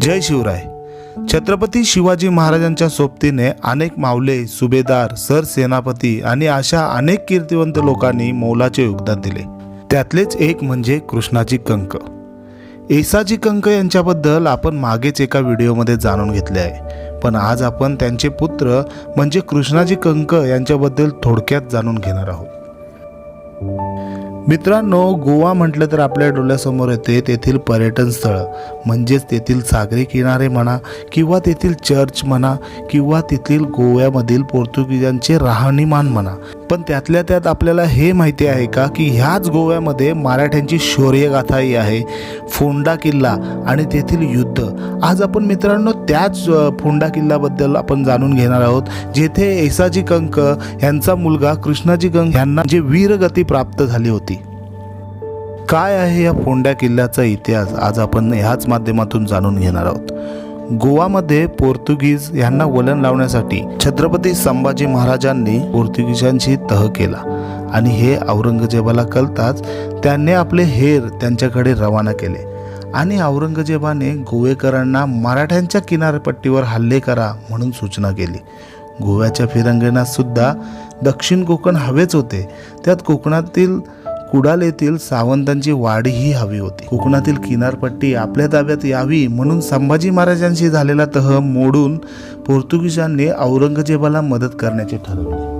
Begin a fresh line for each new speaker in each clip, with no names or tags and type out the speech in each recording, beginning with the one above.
जय शिवराय. छत्रपती शिवाजी महाराजांच्या सोबतीने अनेक मावले सुभेदार सरसेनापती आणि अशा अनेक कीर्तिवंत लोकांनी मौलाचे योगदान दिले. त्यातलेच एक म्हणजे कृष्णाजी कंक. एसाजी कंक यांच्याबद्दल आपण मागेच एका व्हिडिओमध्ये जाणून घेतले आहे. पण आज आपण त्यांचे पुत्र म्हणजे कृष्णाजी कंक यांच्याबद्दल थोडक्यात जाणून घेणार आहोत. मित्रांनो गोवा म्हटलं तर आपल्या डोळ्यासमोर येते तेथील पर्यटन स्थळ. म्हणजेच तेथील सागरी किनारे म्हणा किंवा तेथील चर्च म्हणा किंवा तेथील गोव्यामधील पोर्तुगीजांचे राहणीमान म्हणा. पण त्यातल्या त्यात आपल्याला हे माहिती आहे का की ह्याच गोव्यामध्ये मराठ्यांची शौर्यगाथाही आहे. फोंडा किल्ला आणि तेथील युद्ध. आज आपण मित्रांनो त्याच फोंडा किल्ल्याबद्दल आपण जाणून घेणार आहोत. जेथे एसाजी कंक यांचा मुलगा कृष्णाजी कंक यांना जे वीरगती प्राप्त झाली होती. काय आहे या फोंड्या किल्ल्याचा इतिहास? आज आपण ह्याच माध्यमातून जाणून घेणार आहोत. गोवामध्ये पोर्तुगीज यांना वलन लावण्यासाठी छत्रपती संभाजी महाराजांनी पोर्तुगीजांशी तह केला. आणि हे औरंगजेबाला कळताच त्यांनी आपले हेर त्यांच्याकडे रवाना केले. आणि औरंगजेबाने गोवेकरांना मराठ्यांच्या किनारपट्टीवर हल्ले करा म्हणून सूचना केली. गोव्याच्या फिरंगणात सुद्धा दक्षिण कोकण हवेच होते. त्यात कोकणातील कुडाल येथील सावंतांची वाढीही हवी होती. कोकणातील किनारपट्टी आपल्या ताब्यात यावी म्हणून संभाजी महाराजांशी झालेला तह मोडून पोर्तुगीजांनी औरंगजेबाला मदत करण्याचे ठरवले.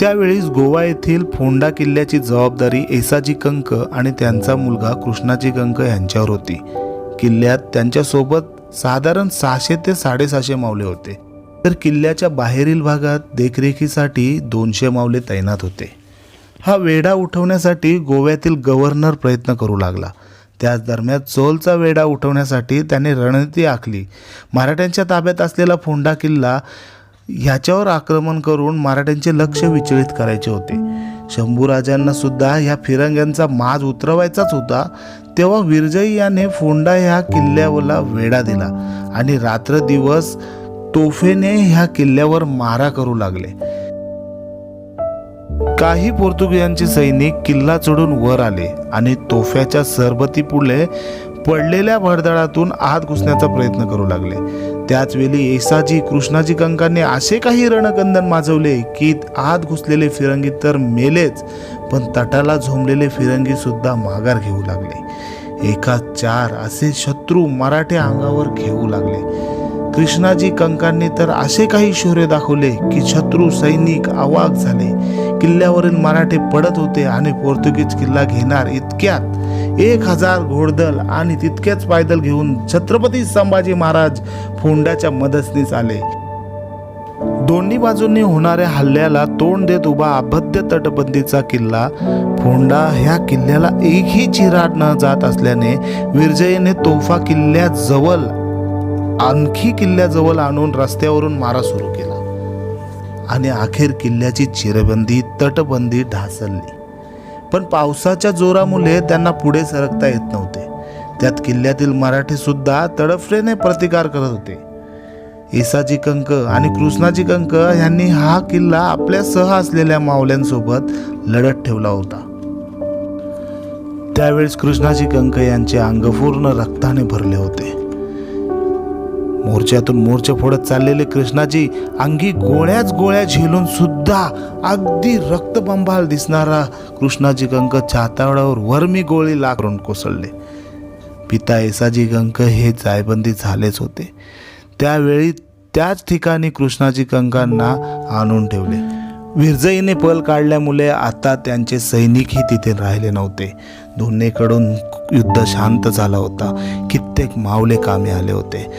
त्यावेळीस गोवा येथील फोंडा किल्ल्याची जबाबदारी एसाजी कंक आणि त्यांचा मुलगा कृष्णाजी कंक यांच्यावर होती. किल्ल्यात त्यांच्यासोबत साधारण सहाशे ते साडेसहाशे मावले होते. तर किल्ल्याच्या बाहेरील भागात देखरेखीसाठी दोनशे मावले तैनात होते. हा वेढा उठवण्यासाठी गोव्यातील गव्हर्नर प्रयत्न करू लागला. त्याच दरम्यान चोलचा वेढा उठवण्यासाठी त्याने रणनीती आखली. मराठ्यांच्या ताब्यात असलेला फोंडा किल्ला ह्याच्यावर आक्रमण करून मराठ्यांचे लक्ष विचलित करायचे होते. शंभूराजांना सुद्धा ह्या फिरंग्यांचा माज उतरवायचाच होता. तेव्हा विरजई याने फोंडा ह्या किल्ल्यावरला वेढा दिला आणि रात्र दिवस तोफेने ह्या किल्ल्यावर मारा करू लागले. काही पोर्तुगीजांचे सैनिक किल्ला चढून वर आले आणि तोफ्याच्या सरबती पुढे पडलेल्या भडदळातून आत घुसण्याचा प्रयत्न करू लागले. त्याचवेळी येसाजी कृष्णाजी कंकांनी असे काही रणकंदन माजवले की आत घुसलेले फिरंगी तर मेलेच पण तटाला झोंबलेले फिरंगी सुद्धा माघार घेऊ लागले. एका चार असे शत्रू मराठे अंगावर घेऊ लागले. कृष्णाजी कंकांनी तर असे काही शौर्य दाखवले की शत्रू सैनिक आवाक झाले. किल्ल्यावरील मराठे पडत होते आणि पोर्तुगीज किल्ला घेणार इतक्यात. एक हजार घोडदल आणि तितक्याच पायदल घेऊन छत्रपती संभाजी महाराज फोंड्याच्या मदतनीस आले. दोन्ही बाजूंनी होणाऱ्या हल्ल्याला तोंड देत उभा अभद्य तटबंदीचा किल्ला. फोंडा ह्या किल्ल्याला एकही चिराड न जात असल्याने विरजयेने तोफा किल्ल्याजवळ आणखी किल्ल्याजवळ आणून रस्त्यावरून मारा सुरू केला. आणि अखेर किल्ल्याची चिरबंदी तटबंदी ढासळली. पण पावसाच्या जोरामुळे त्यांना पुढे सरकता येत नव्हते. त्यात किल्ल्यातील मराठी सुद्धा तडफडेने प्रतिकार करत होते. येसाजी कंक आणि कृष्णाजी कंक यांनी हा किल्ला आपल्या सह असलेल्या मावल्यांसोबत लढत ठेवला होता. त्यावेळेस कृष्णाजी कंक यांचे अंग पूर्ण रक्ताने भरले होते. मोर्चातून मोर्चे फोडत चाललेले कृष्णाजी अंगी गोळ्याच गोळ्या झेलून सुद्धा अगदी रक्तबंबाल दिसणारा कृष्णाजी कंक छातावडावर वर्मी गोळी लागून कोसळले. पिता येसाजी कंक हे जायबंदी झालेच होते. त्यावेळी त्याच ठिकाणी कृष्णाजी कंकांना आणून ठेवले. विरजईने पल काढल्यामुळे आता त्यांचे सैनिकही तिथे राहिले नव्हते. दोन्हीकडून युद्ध शांत झाला होता. कित्येक मावले कामी आले होते.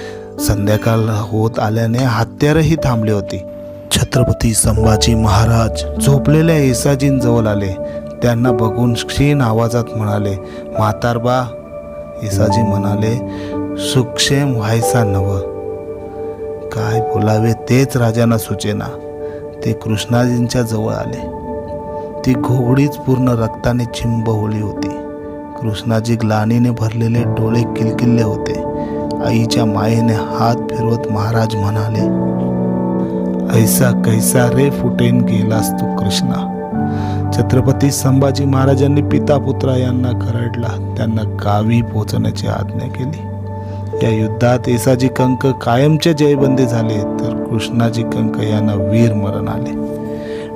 संध्याकाळ होत आल्याने हत्यारही थांबली होती. छत्रपती संभाजी महाराज झोपलेल्या येसाजींजवळ आले. त्यांना बघून क्षीण आवाजात म्हणाले म्हातारबा येसाजी म्हणाले सुक्षेम व्हायचा नव. काय बोलावे तेच राजांना सुचेना. ते कृष्णाजींच्या जवळ आले. ती घोगडीच पूर्ण रक्ताने चिंबवली होती. कृष्णाजी ग्लानीने भरलेले डोळे किलकिल्ले होते. आईच्या मायेने हात फिरवत महाराज म्हणाले ऐसा कैसा रे फुटेन गेलास तू कृष्णा. छत्रपती संभाजी महाराजांनी पिता पुत्रा यांना खरडला. त्यांना गावी पोहोचण्याची आज्ञा केली. या युद्धात येसाजी कंक कायमचे जयबंदी झाले तर कृष्णाजी कंक यांना वीर मरण आले.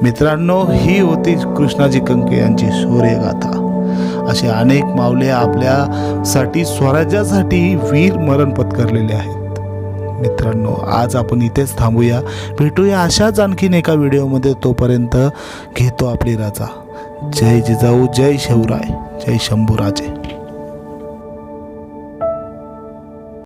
मित्रांनो ही होती कृष्णाजी कंक यांची शौर्यगाथा असे अनेक मावले आपल्यासाठी स्वराज्यासाठी वीर मरण पत्करलेले आहेत. मित्रांनो आज आपण इथेच थांबूया. भेटूया अशाच आणखीन एका व्हिडिओमध्ये. तोपर्यंत घेतो आपली राजा. जय जिजाऊ जय शिवराय जय शंभूराजे.